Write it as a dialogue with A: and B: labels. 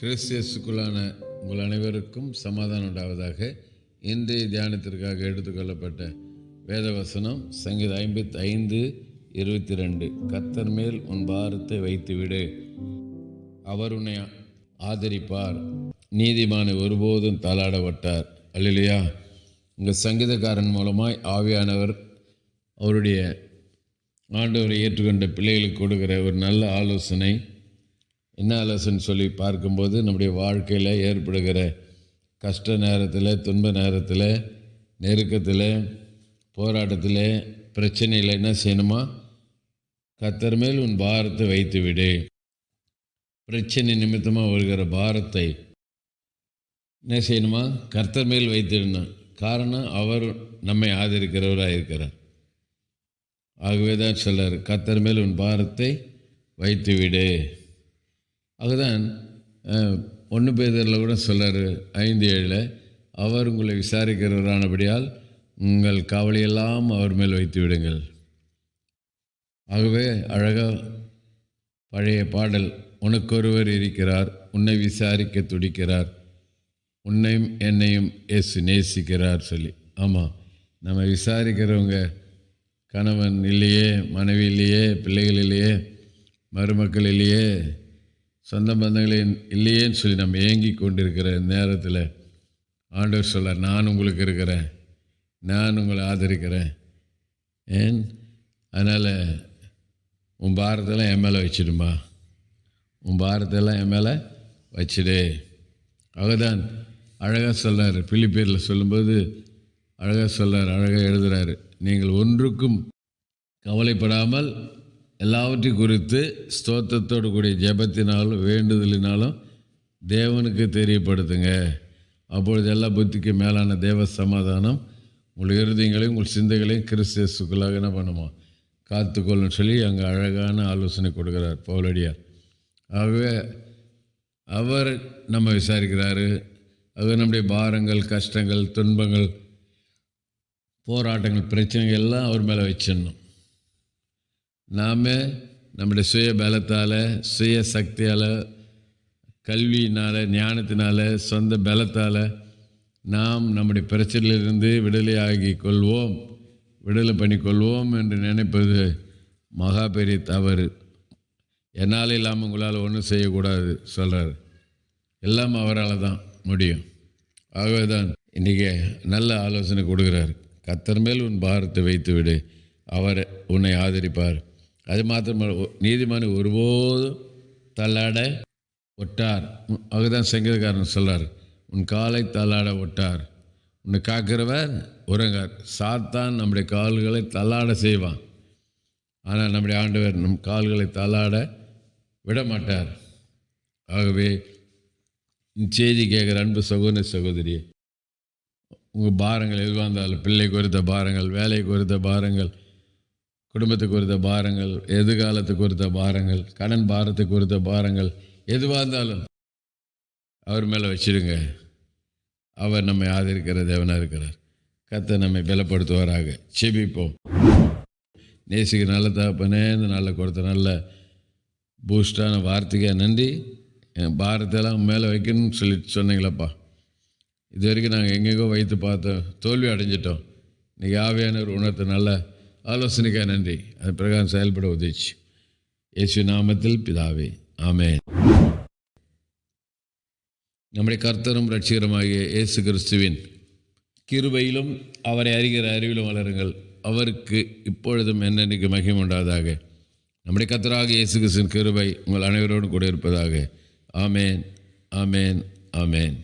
A: கிறிஸ்தியஸுக்குள்ளான உங்கள் அனைவருக்கும் சமாதானம் உண்டாவதாக இன்றைய தியானத்திற்காக எடுத்துக்கொள்ளப்பட்ட வேதவசனம் சங்கீத ஐம்பத்தி ஐந்து இருபத்தி ரெண்டு கத்தர் மேல் உன் பாரத்தை வைத்துவிடு. அவர் உன்னை ஆதரிப்பார். நீதிமானை ஒருபோதும் தாளாடப்பட்டார். அல்லையா உங்கள் சங்கீதக்காரன் மூலமாய் ஆவியானவர் அவருடைய ஆண்டவரை ஏற்றுக்கொண்ட பிள்ளைகளுக்கு கொடுக்கிற ஒரு நல்ல ஆலோசனை என்ன ஆலோசனை சொல்லி பார்க்கும்போது நம்முடைய வாழ்க்கையில் ஏற்படுகிற கஷ்ட நேரத்தில் துன்ப நேரத்தில் நெருக்கத்தில் போராட்டத்தில் பிரச்சனையில் என்ன செய்யணுமா கத்தர் மேல் உன் பாரத்தை வைத்து விடு பிரச்சனை நிமித்தமாக வருகிற பாரத்தை என்ன செய்யணுமா? கர்த்தர் மேல் வைத்திடணும். காரணம் அவர் நம்மை ஆதரிக்கிறவராக இருக்கிறார். ஆகவே தான் சொல்றார் கத்தர் மேல் உன் பாரத்தை வைத்து விடு அதுதான் ஒன்று பேதரில் கூட சொல்கிறார் ஐந்து ஏழில் அவர் உங்களை விசாரிக்கிறவரானபடியால் உங்கள் கவலையெல்லாம் அவர் மேல் வைத்து விடுங்கள். ஆகவே அழகாக பழைய பாடல் உனக்கொருவர் இருக்கிறார் உன்னை விசாரிக்க துடிக்கிறார் உன்னையும் என்னையும் ஏசு நேசிக்கிறார் சொல்லி. ஆமாம் நம்ம விசாரிக்கிறவங்க கணவன் இல்லையே மனைவி இல்லையே பிள்ளைகள் இல்லையே மருமக்கள் இல்லையே சொந்த பந்தங்களே இல்லையேன்னு சொல்லி நம்ம ஏங்கி கொண்டிருக்கிற நேரத்தில் ஆண்டவர் சொல்ல நான் உங்களுக்கு இருக்கிறேன். நான் உங்களை ஆதரிக்கிறேன். ஏன்? அதனால் உன் பாரத்தெல்லாம் என் மேலே வச்சிடுமா? உன் பாரத்தெல்லாம் என் மேலே வச்சிடு. அவதான் அழகாக சொல்கிறார் பிலிப்பேரில் சொல்லும்போது அழகாக சொல்கிறார் அழகாக எழுதுகிறாரு நீங்கள் ஒன்றுக்கும் கவலைப்படாமல் எல்லாவற்றையும் குறித்து ஸ்தோத்திரத்தோடு கூடிய ஜெபத்தினாலும் வேண்டுதலினாலும் தேவனுக்கு தெரியப்படுத்துங்க. அப்பொழுது எல்லா புத்திக்கு மேலான தேவ சமாதானம் உங்கள் இருதயங்களையும் உங்கள் சிந்தைகளையும் கிறிஸ்தியஸுக்குள்ளாக என்ன பண்ணுமா காத்துக்கொள்ளும் சொல்லி அங்கே அழகான ஆலோசனை கொடுக்குறார் பவுலடியார் ஆகவே அவர் நம்ம விசாரிக்கிறாரு. அது நம்முடைய பாரங்கள் கஷ்டங்கள் துன்பங்கள் போராட்டங்கள் பிரச்சனைகள் எல்லாம் அவர் மேலே வச்சிடணும். நாம் நம்முடைய சுய பலத்தால் சுய சக்தியால் கல்வியினால் ஞானத்தினால் சொந்த பலத்தால் நாம் நம்முடைய பிரச்சனையிலிருந்து விடுதலையாகி கொள்வோம். விடுதலை பண்ணிக்கொள்வோம் என்று நினைப்பது மகா பெரிய தவறு. என்னால் இல்லாமல் உங்களால் ஒன்றும் செய்யக்கூடாது சொல்கிறார் எல்லாம் அவரால் தான் முடியும். ஆகவே தான் இன்றைக்கி நல்ல ஆலோசனை கொடுக்குறார். கத்தர் மேல் உன் பாரத்தை வைத்து விடு அவர் உன்னை ஆதரிப்பார். அது மாத்திரமல்ல நீதிமானி ஒருபோதும் தள்ளாட ஒட்டார். அதுதான் சங்கீதக்காரன் சொல்கிறார் உன் காலை தள்ளாட ஒட்டார். உன்னை காக்கிறவர் உறங்கார். சாத்தான் நம்முடைய கால்களை தள்ளாட செய்வான். ஆனால் நம்முடைய ஆண்டவர் நம் கால்களை தள்ளாட விட மாட்டார் ஆகவே செய்தி கேட்குற அன்பு சகோதர சகோதரி உங்கள் பாரங்கள் எதுவாக இருந்தாலும் பிள்ளை குறித்த பாரங்கள் வேலை குறித்த பாரங்கள் குடும்பத்தை குறித்த பாரங்கள் எதிர்காலத்தை குறித்த பாரங்கள் கடன் பாரத்தை குறித்த பாரங்கள் எதுவாக இருந்தாலும் அவர் மேலே வச்சிடுங்க அவர் நம்மை ஆதரிக்கிற தேவனாக இருக்கிறார். கத்தை நம்மை பலப்படுத்துவாராக. செபிப்போம் நேசிக்க நல்ல தகப்பனே இந்த நல்ல கொடுத்த நல்ல பூஸ்டான வார்த்தைக்கு நன்றி. என் பாரத்தெல்லாம் மேலே வைக்கணும்னு சொல்லி சொன்னீங்களப்பா. இது வரைக்கும் நாங்கள் எங்கெங்கோ வைத்து பார்த்தோம் தோல்வி அடைஞ்சிட்டோம். இன்றைக்கி ஆவியானவர் உணர்த்த நல்ல ஆலோசனைக்காக நன்றி. அது பிரகாரம் செயல்பட உதவிச்சு. இயேசு நாமத்தில் பிதாவே ஆமே நம்முடைய கர்த்தரும் ரட்சிகரமாகிய இயேசு கிறிஸ்துவின் கிருபையிலும் அவரை அறிகிற அறிவிலும் வளருங்கள். அவருக்கு இப்பொழுதும் என்னென்னைக்கு மகிம் உண்டாதாக நம்முடைய கர்த்தராக இயேசு கிறிஸ்துவின் கிருபை உங்கள் அனைவரோடும் கூட இருப்பதாக. ஆமேன் ஆமேன் ஆமேன்.